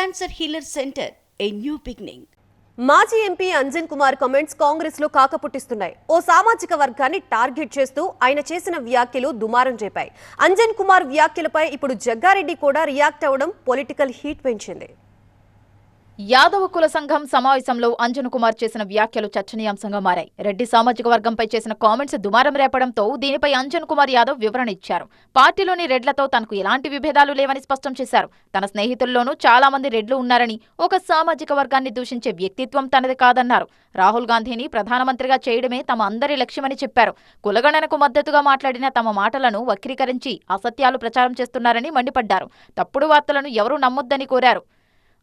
Cancer healer centre a new beginning మాజీ MP Anjan Kumar comments కాంగ్రెస్లో కాకపుట్టిస్తున్నాయి ఓ సామాజిక వర్గాన్ని టార్గెట్ చేస్తూ ఆయన చేసిన వ్యాఖ్యలు దుమారం చేపాయి అంజన్ కుమార్ వ్యాఖ్యలపై ఇప్పుడు జగ్గారెడ్డి కూడా రియాక్ట్ అవ్వడం పొలిటికల్ హీట్ పెంచింది. యాదవ కుల సంఘం సమావేశంలో అంజన్ కుమార్ చేసిన వ్యాఖ్యలు చర్చనీయాంశంగా మారాయి. రెడ్డి సామాజిక వర్గంపై చేసిన కామెంట్స్ దుమారం రేపడంతో దీనిపై అంజన్ కుమార్ యాదవ్ వివరణ ఇచ్చారు. పార్టీలోని రెడ్లతో తనకు ఎలాంటి విభేదాలు లేవని స్పష్టం చేశారు. తన స్నేహితుల్లోనూ చాలా మంది రెడ్లు ఉన్నారని ఒక సామాజిక వర్గాన్ని దూషించే వ్యక్తిత్వం తనది కాదన్నారు. రాహుల్ గాంధీని ప్రధానమంత్రిగా చేయడమే తమ అందరి లక్ష్యమని చెప్పారు. కులగణనకు మద్దతుగా మాట్లాడిన తమ మాటలను వక్రీకరించి అసత్యాలు ప్రచారం చేస్తున్నారని మండిపడ్డారు. తప్పుడు వార్తలను ఎవరూ నమ్మొద్దని కోరారు.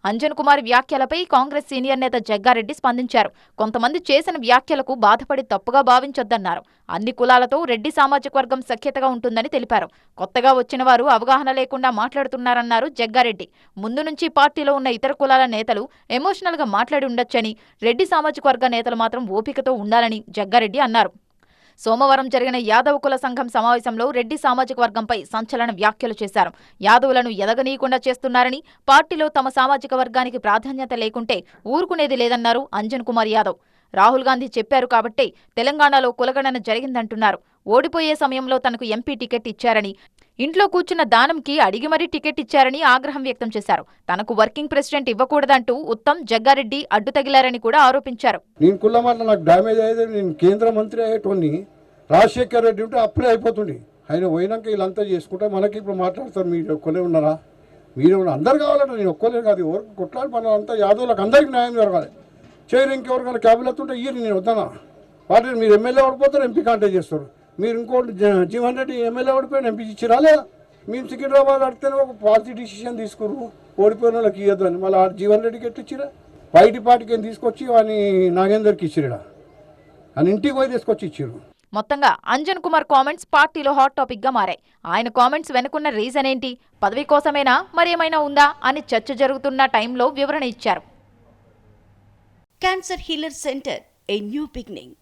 అంజన్ కుమార్ వ్యాఖ్యలపై కాంగ్రెస్ సీనియర్ నేత జగ్గారెడ్డి స్పందించారు. కొంతమంది చేసిన వ్యాఖ్యలకు బాధపడి తప్పుగా భావించొద్దన్నారు. అన్ని కులాలతో రెడ్డి సామాజిక వర్గం సఖ్యతగా ఉంటుందని తెలిపారు. కొత్తగా వచ్చిన వారు అవగాహన లేకుండా మాట్లాడుతున్నారన్నారు జగ్గారెడ్డి. ముందు నుంచి పార్టీలో ఉన్న ఇతర కులాల నేతలు ఎమోషనల్గా మాట్లాడి ఉండొచ్చని రెడ్డి సామాజిక వర్గ నేతలు మాత్రం ఓపికతో ఉండాలని జగ్గారెడ్డి అన్నారు. సోమవారం జరిగిన యాదవ కుల సంఘం సమావేశంలో రెడ్డి సామాజిక వర్గంపై సంచలన వ్యాఖ్యలు చేశారు. యాదవులను ఎదగనీయకుండా చేస్తున్నారని పార్టీలో తమ సామాజిక వర్గానికి ప్రాధాన్యత లేకుంటే ఊరుకునేది లేదన్నారు అంజన్ కుమార్ యాదవ్. రాహుల్ గాంధీ చెప్పారు కాబట్టే తెలంగాణలో కులగణన జరిగిందంటున్నారు. ఓడిపోయే సమయంలో తనకు ఎంపీ టికెట్ ఇచ్చారని ఇంట్లో కూర్చున్న దానంకి అడిగి మరీ టికెట్ ఇచ్చారని ఆగ్రహం వ్యక్తం చేశారు. తనకు వర్కింగ్ ప్రెసిడెంట్ ఇవ్వకూడదంటూ ఉత్తమ్ జగ్గారెడ్డి అడ్డు తగిలారని కూడా ఆరోపించారు. నేను కుల నాకు డ్యామేజ్ అయ్యేది నేను కేంద్ర మంత్రి అయ్యేటోని రాజశేఖర్ రెడ్డి ఉంటే అప్పుడే అయిపోతుంది ఆయన పోయినాక వీళ్ళంతా చేసుకుంటే మనకి ఇప్పుడు మాట్లాడతారు మీరు ఒక్కలే ఉన్నారా? మీరు అందరు కావాలంటే నేను ఒక్కలే కాదు ఎవరికి కొట్లాడి మన అంతా యాదవులకు అందరికీ న్యాయం జరగాలి. చేయరు ఇంకెవరికైనా క్యాబినెట్ ఉంటే ఈ నేను వద్దానా? వాటిని మీరు ఎమ్మెల్యే ఓడిపోతారు ఎంపీ కాంటాక్ట్ చేస్తారు. మీరు ఇంకోటి జ- జీవన్ రెడ్డి ఎమ్మెల్యే ఓడిపోయిన ఎంపీ ఇచ్చిరా లేదా? మేము సికింద్రాబాద్ అడితేనే ఒక పార్టీ డిసిషన్ తీసుకురు ఓడిపోయిన వాళ్ళకి ఇవ్వద్దు అని. మళ్ళీ జీవన్ రెడ్డికి ఎట్టిచ్చిరా బయటి పార్టీకి ఏం తీసుకొచ్చి వాని నాగేందర్కి ఇచ్చిరా అని ఇంటికి పోయి తీసుకొచ్చి ఇచ్చిర్రు. మొత్తంగా అంజన్ కుమార్ కామెంట్స్ పార్టీలో హాట్ టాపిక్గా మారాయి. ఆయన కామెంట్స్ వెనుకున్న రీజన్ ఏంటి? పదవి కోసమేనా? మరేమైనా ఉందా? అని చర్చ జరుగుతున్న టైంలో వివరణ ఇచ్చారు. Cancer healer centre a new beginning